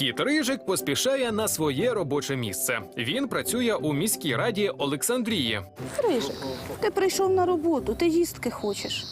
Кіт Рижик поспішає на своє робоче місце. Він працює у міській раді Олександрії. Рижик, ти прийшов на роботу, ти їстки хочеш.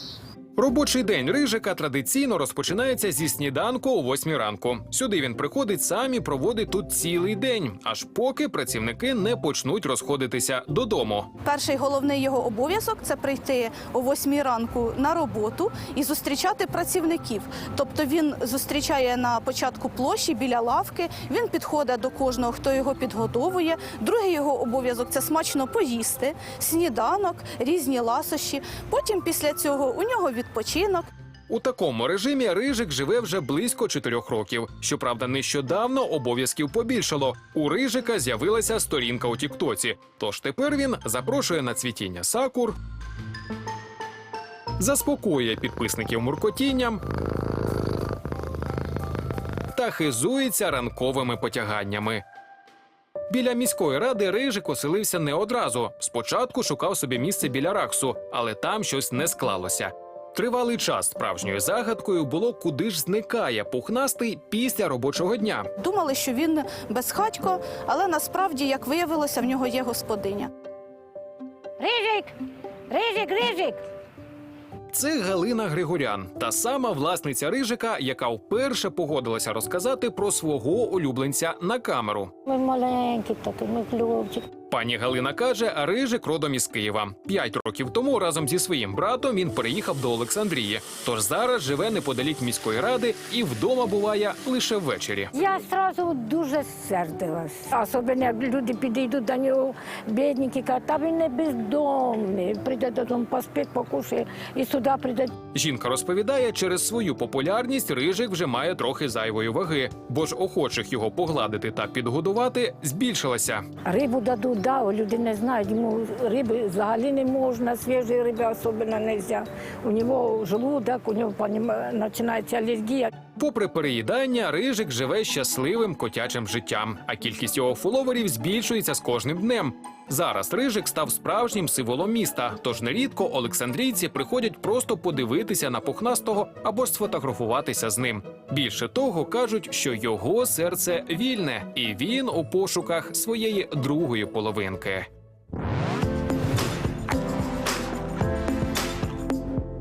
Робочий день Рижика традиційно розпочинається зі сніданку о 8 ранку. Сюди він приходить сам і проводить тут цілий день, аж поки працівники не почнуть розходитися додому. Перший головний його обов'язок це прийти о 8 ранку на роботу і зустрічати працівників. Тобто він зустрічає на початку площі біля лавки. Він підходить до кожного, хто його підготовує. Другий його обов'язок це смачно поїсти, сніданок, різні ласощі. Потім після цього у нього відпочинок. У такому режимі Рижик живе вже близько чотирьох років. Щоправда, нещодавно обов'язків побільшало. У Рижика з'явилася сторінка у Тіктоці. Тож тепер він запрошує на цвітіння сакур, заспокоює підписників муркотінням та хизується ранковими потяганнями. Біля міської ради Рижик оселився не одразу. Спочатку шукав собі місце біля Раксу, але там щось не склалося. Тривалий час справжньою загадкою було, куди ж зникає пухнастий після робочого дня. Думали, що він безхатько, але насправді, як виявилося, в нього є господиня. Рижик! Рижик, рижик! Це Галина Григорян, та сама власниця Рижика, яка вперше погодилася розказати про свого улюбленця на камеру. Ми маленький такий, ми хлопчик. Пані Галина каже, Рижик родом із Києва. П'ять років тому разом зі своїм братом він переїхав до Олександрії. Тож зараз живе неподалік міської ради і вдома буває лише ввечері. Я одразу дуже сердилась. Особливо як люди підійдуть до нього, бідненькі, кажуть, та він не бездомний. Прийде додому, поспить, покушає і сюди прийде. Жінка розповідає, через свою популярність Рижик вже має трохи зайвої ваги, бо ж охочих його погладити та підгодувати збільшилася. Рибу дадуть, да, люди не знають, йому риби взагалі не можна, свіжої риби особливо не можна. У нього желудок, у нього починається алергія. Попри переїдання, Рижик живе щасливим котячим життям, а кількість його фоловерів збільшується з кожним днем. Зараз Рижик став справжнім символом міста, тож нерідко олександрійці приходять просто подивитися на пухнастого або ж сфотографуватися з ним. Більше того, кажуть, що його серце вільне, і він у пошуках своєї другої половинки.